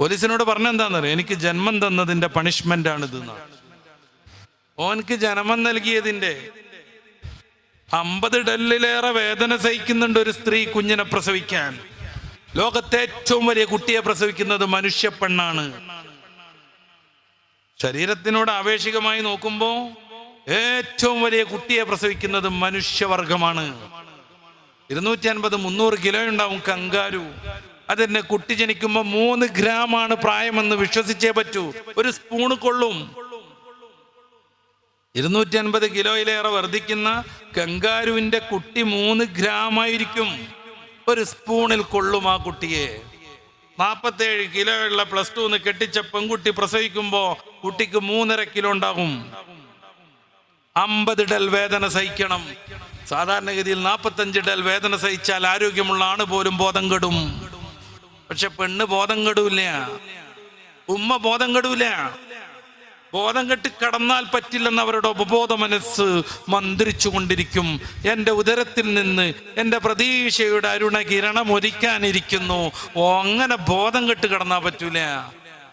പോലീസിനോട് പറഞ്ഞെന്താണെന്നറിയോ എനിക്ക് ജന്മം തന്നതിന്റെ പണിഷ്മെന്റ് ആണിത് ഇത് ഓൻക്ക് ജന്മം നൽകിയതിന്റെ അമ്പത് ഡല്ലിലേറെ വേദന സഹിക്കുന്നുണ്ട് ഒരു സ്ത്രീ കുഞ്ഞിനെ പ്രസവിക്കാൻ. ലോകത്തെ ഏറ്റവും വലിയ കുട്ടിയെ പ്രസവിക്കുന്നത് മനുഷ്യ പെണ്ണാണ്. ശരീരത്തിനോട് ആവേശികമായി നോക്കുമ്പോ ഏറ്റവും വലിയ കുട്ടിയെ പ്രസവിക്കുന്നത് മനുഷ്യവർഗമാണ്. ഇരുന്നൂറ്റി അൻപത് മുന്നൂറ് കിലോ ഉണ്ടാവും കങ്കാരു. അതിന് കുട്ടി ജനിക്കുമ്പോൾ മൂന്ന് ഗ്രാമാണ് പ്രായമെന്ന് വിശ്വസിച്ചേ പറ്റൂ. ഒരു സ്പൂണ് കൊള്ളും. ഇരുന്നൂറ്റി അൻപത് കിലോയിലേറെ വർദ്ധിക്കുന്ന കങ്കാരുവിന്റെ കുട്ടി മൂന്ന് ഗ്രാമായിരിക്കും. ഒരു സ്പൂണിൽ കൊള്ളും ആ കുട്ടിയെ. നാൽപ്പത്തേഴ് കിലോ ഉള്ള പ്ലസ് ടു കെട്ടിച്ച പെൺകുട്ടി പ്രസവിക്കുമ്പോ കുട്ടിക്ക് മൂന്നര കിലോ ഉണ്ടാകും ഡൽ വേദന സഹിക്കണം. സാധാരണഗതിയിൽ നാൽപ്പത്തഞ്ച് ഡൽ വേദന സഹിച്ചാൽ ആരോഗ്യമുള്ള ആണ് പോലും ബോധം കെടും. പക്ഷെ പെണ്ണ് ബോധം കെടൂല. ഉമ്മ ബോധം കെടൂല. ബോധം കെട്ടി കടന്നാൽ പറ്റില്ലെന്ന് അവരുടെ ഉപബോധ മനസ്സ് മന്ത്രിച്ചു കൊണ്ടിരിക്കും എന്റെ ഉദരത്തിൽ നിന്ന് എന്റെ പ്രതീക്ഷയുടെ അരുണ കിരണം ഒരിക്കാനിരിക്കുന്നു അങ്ങനെ ബോധം കെട്ട് കടന്നാൽ പറ്റൂല.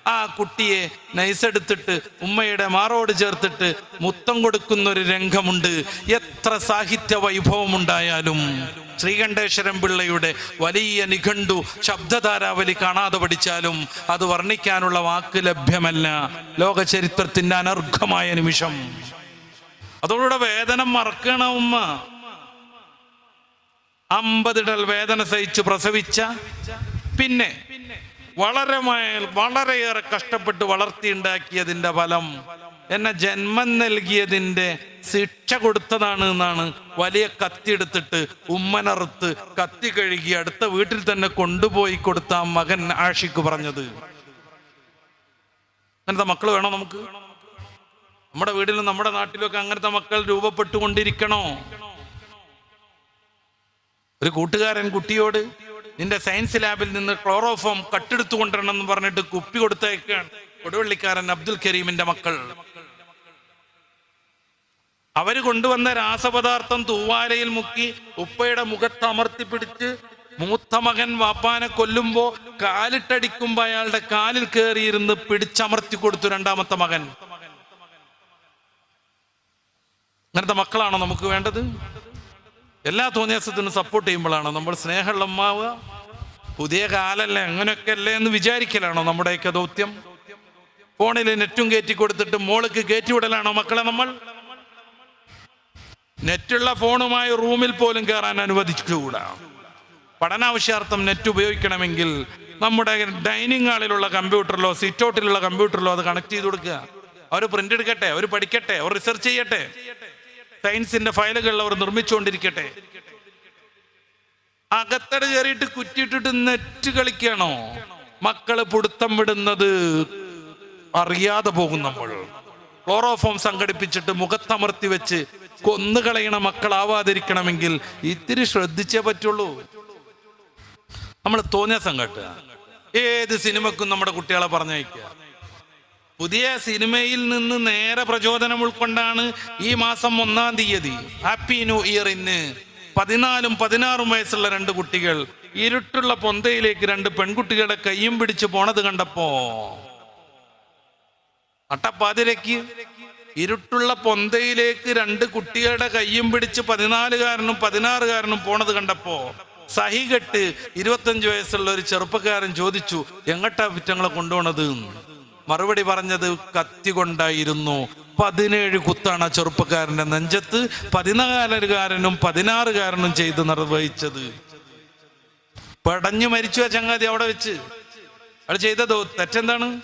ആ കുട്ടിയെ നൈസെടുത്തിട്ട് ഉമ്മയുടെ മാറോട് ചേർത്തിട്ട് മുത്തം കൊടുക്കുന്ന ഒരു രംഗമുണ്ട്. എത്ര സാഹിത്യ വൈഭവം ഉണ്ടായാലും ശ്രീകണ്ഠേശ്വരം പിള്ളയുടെ വലിയ നിഘണ്ടു ശബ്ദധാരാവലി കാണാതെ പഠിച്ചാലും അത് വർണിക്കാനുള്ള വാക്ക് ലഭ്യമല്ല. ലോക ചരിത്രത്തിന്റെ അനർഘമായ നിമിഷം. അതോടെ വേദന മറക്കണ ഉമ്മ. അമ്പതിടൽ വേദന സഹിച്ചു പ്രസവിച്ച പിന്നെ വളരെ വളരെയേറെ കഷ്ടപ്പെട്ട് വളർത്തിയുണ്ടാക്കിയതിന്റെ ഫലം എന്നെ ജന്മം നൽകിയതിന്റെ ശിക്ഷ കൊടുത്തതാണ് എന്നാണ് വലിയ കത്തി എടുത്തിട്ട് ഉമ്മനറുത്ത് കത്തി കഴുകി അടുത്ത വീട്ടിൽ തന്നെ കൊണ്ടുപോയി കൊടുത്ത മകൻ ആഷിക്ക് പറഞ്ഞത്. അങ്ങനത്തെ മക്കൾ വേണോ നമുക്ക്? നമ്മുടെ വീട്ടിലും നമ്മുടെ നാട്ടിലൊക്കെ അങ്ങനത്തെ മക്കൾ രൂപപ്പെട്ടുകൊണ്ടിരിക്കണോ? ഒരു കൂട്ടുകാരൻ കുട്ടിയോട് നിന്റെ സയൻസ് ലാബിൽ നിന്ന് ക്ലോറോഫോം കട്ടെടുത്തു കൊണ്ടുവരണം എന്ന് പറഞ്ഞിട്ട് കുപ്പി കൊടുത്തേക്കാണ് കൊടുവള്ളിക്കാരൻ അബ്ദുൽ കരീമിന്റെ മക്കൾ. അവർ കൊണ്ടുവന്ന രാസപദാർത്ഥം തൂവാലയിൽ മുക്കി ഉപ്പയുടെ മുഖത്ത് അമർത്തി പിടിച്ച് മൂത്ത മകൻ വാപ്പാനെ കൊല്ലുമ്പോ കാലിട്ടടിക്കുമ്പോ അയാളുടെ കാലിൽ കയറിയിരുന്ന് പിടിച്ചമർത്തി കൊടുത്തു രണ്ടാമത്തെ മകൻ. അങ്ങനത്തെ മക്കളാണോ നമുക്ക് വേണ്ടത്? എല്ലാ തോന്നിയാസത്തിനും സപ്പോർട്ട് ചെയ്യുമ്പോഴാണോ? നമ്മൾ സ്നേഹമുള്ള അമ്മാവ് പുതിയ കാലല്ലേ അങ്ങനെയൊക്കെ അല്ലേ എന്ന് വിചാരിക്കലാണോ നമ്മുടെയൊക്കെ ദൗത്യം? ഫോണിൽ നെറ്റും കയറ്റി കൊടുത്തിട്ട് മോൾക്ക് കയറ്റി വിടലാണോ മക്കളെ നമ്മൾ? നെറ്റുള്ള ഫോണുമായി റൂമിൽ പോലും കയറാൻ അനുവദിച്ചുകൂടാ? പഠനാവശ്യാർത്ഥം നെറ്റ് ഉപയോഗിക്കണമെങ്കിൽ നമ്മുടെ ഡൈനിങ് ഹാളിലുള്ള കമ്പ്യൂട്ടറിലോ സിറ്റൗട്ടിലുള്ള കമ്പ്യൂട്ടറിലോ അത് കണക്ട് ചെയ്ത് കൊടുക്കുക. അവർ പ്രിന്റ് എടുക്കട്ടെ അവർ പഠിക്കട്ടെ അവർ റിസർച്ച് ചെയ്യട്ടെ. സയൻസിന്റെ ഫയലുകൾ അവർ നിർമ്മിച്ചുകൊണ്ടിരിക്കട്ടെ. അകത്തട കയറിയിട്ട് കുറ്റിയിട്ടിട്ട് നെറ്റ് കളിക്കണോ? മക്കൾ പുടുത്തം വിടുന്നത് അറിയാതെ പോകും നമ്മൾ. ക്ലോറോഫോം സംഘടിപ്പിച്ചിട്ട് മുഖത്തമർത്തി വെച്ച് കൊന്നുകളയണ മക്കളാവാതിരിക്കണമെങ്കിൽ ഇത്തിരി ശ്രദ്ധിച്ചേ പറ്റുള്ളൂ. നമ്മൾ തോന്നിയ സംഘട്ടുക ഏത് സിനിമക്കും നമ്മുടെ കുട്ടികളെ പറഞ്ഞയക്കുക പുതിയ സിനിമയിൽ നിന്ന് നേരെ പ്രചോദനം ഉൾക്കൊണ്ടാണ് ഈ മാസം ഒന്നാം തീയതി ഹാപ്പി ന്യൂ ഇയർ ഇന്ന് പതിനാലും പതിനാറും വയസ്സുള്ള രണ്ട് കുട്ടികൾ ഇരുട്ടുള്ള പൊന്തയിലേക്ക് രണ്ട് പെൺകുട്ടികളുടെ കൈയും പിടിച്ച് പോണത് കണ്ടപ്പോ നട്ടപ്പാതിരക്ക് ഇരുട്ടുള്ള പൊന്തയിലേക്ക് രണ്ട് കുട്ടികളുടെ കയ്യും പിടിച്ച് പതിനാലുകാരനും പതിനാറുകാരനും പോണത് കണ്ടപ്പോ സഹികെട്ട് ഇരുപത്തഞ്ച് വയസ്സുള്ള ഒരു ചെറുപ്പക്കാരൻ ചോദിച്ചു എങ്ങട്ടാ കുറ്റങ്ങളെ കൊണ്ടുപോണത്? മറുപടി പറഞ്ഞത് കത്തി കൊണ്ടായിരുന്നു. പതിനേഴ് കുത്താണ് ചെറുപ്പക്കാരന്റെ നെഞ്ചത്ത്. പതിനാലുകാരനും പതിനാറുകാരനും ചെയ്ത് നിർവഹിച്ചത്. പടഞ്ഞു മരിച്ചു ആ ചങ്ങാതി അവിടെ വെച്ച്. അവിടെ ചെയ്തതോ? തെറ്റെന്താണ്?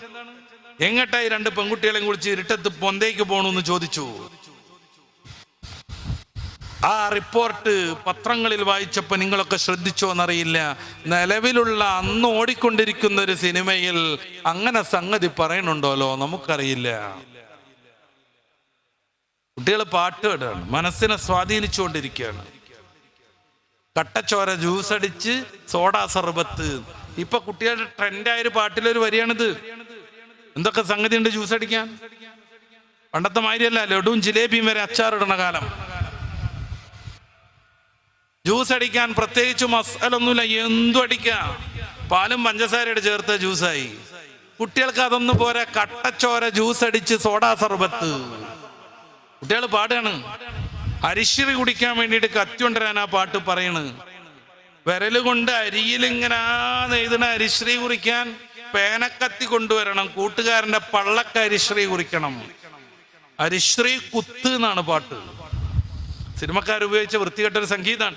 എങ്ങട്ടായി രണ്ട് പെൺകുട്ടികളെയും കുറിച്ച് ഇരുട്ടത്ത് പൊന്തേക്ക് പോണെന്ന് ചോദിച്ചു. ആ റിപ്പോർട്ട് പത്രങ്ങളിൽ വായിച്ചപ്പോൾ നിങ്ങളൊക്കെ ശ്രദ്ധിച്ചോ എന്നറിയില്ല നിലവിലുള്ള അന്ന് ഓടിക്കൊണ്ടിരിക്കുന്ന ഒരു സിനിമയിൽ അങ്ങനെ സംഗതി പറയണുണ്ടോലോ നമുക്കറിയില്ല. കുട്ടികൾ പാട്ട് കേടാണ് മനസ്സിനെ സ്വാധീനിച്ചുകൊണ്ടിരിക്കുകയാണ്. കട്ടച്ചോര ജ്യൂസ് അടിച്ച് സോഡാ സർബത്ത്. ഇപ്പൊ കുട്ടികളുടെ ട്രെൻഡായ ഒരു പാട്ടിലൊരു വരിയാണിത്. എന്തൊക്കെ സംഗതി ഉണ്ട് ജ്യൂസ് അടിക്കാൻ? പണ്ടത്തെ മാതിരിയല്ല ലഡുവും ജിലേബിയും വരെ അച്ചാറിടണ കാലം. ജ്യൂസ് അടിക്കാൻ പ്രത്യേകിച്ച് മസാലൊന്നുമില്ല എന്തും അടിക്കാം. പാലും പഞ്ചസാരയുടെ ചേർത്ത ജ്യൂസായി കുട്ടികൾക്ക് അതൊന്നും പോരെ കട്ടച്ചോര ജ്യൂസ് അടിച്ച് സോഡാ സർബത്ത്. കുട്ടികൾ പാടാണ്. അരിശ്രി കുടിക്കാൻ വേണ്ടിയിട്ട് കത്തി കൊണ്ടുവരാൻ ആ പാട്ട് പറയണ്. വിരലുകൊണ്ട് അരിയിൽ ഇങ്ങനെ നെയ്തണ അരിശ്രീ കുറിക്കാൻ പേനക്കത്തി കൊണ്ടുവരണം കൂട്ടുകാരന്റെ പള്ളക്ക് അരിശ്രീ കുറിക്കണം. അരിശ്രീ കുത്ത് എന്നാണ് പാട്ട്. സിനിമക്കാർ ഉപയോഗിച്ച വൃത്തികെട്ട ഒരു സംഗീതമാണ്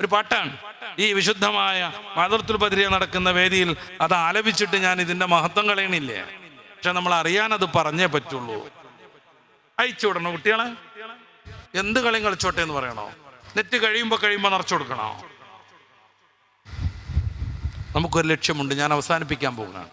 ഒരു പാട്ടാണ്. ഈ വിശുദ്ധമായ മാതൃത്വ പതിരിയ നടക്കുന്ന വേദിയിൽ അത് ആലപിച്ചിട്ട് ഞാൻ ഇതിന്റെ മഹത്വം കളയണില്ലേ? പക്ഷെ നമ്മൾ അറിയാൻ അത് പറഞ്ഞേ പറ്റുള്ളൂ. അയച്ചു വിടണോ കുട്ടികളെ? എന്ത് കളിയും കളിച്ചോട്ടെ എന്ന് പറയണോ? നെറ്റ് കഴിയുമ്പോ കഴിയുമ്പോ നിറച്ചു കൊടുക്കണോ? നമുക്കൊരു ലക്ഷ്യമുണ്ട്. ഞാൻ അവസാനിപ്പിക്കാൻ പോകുകയാണ്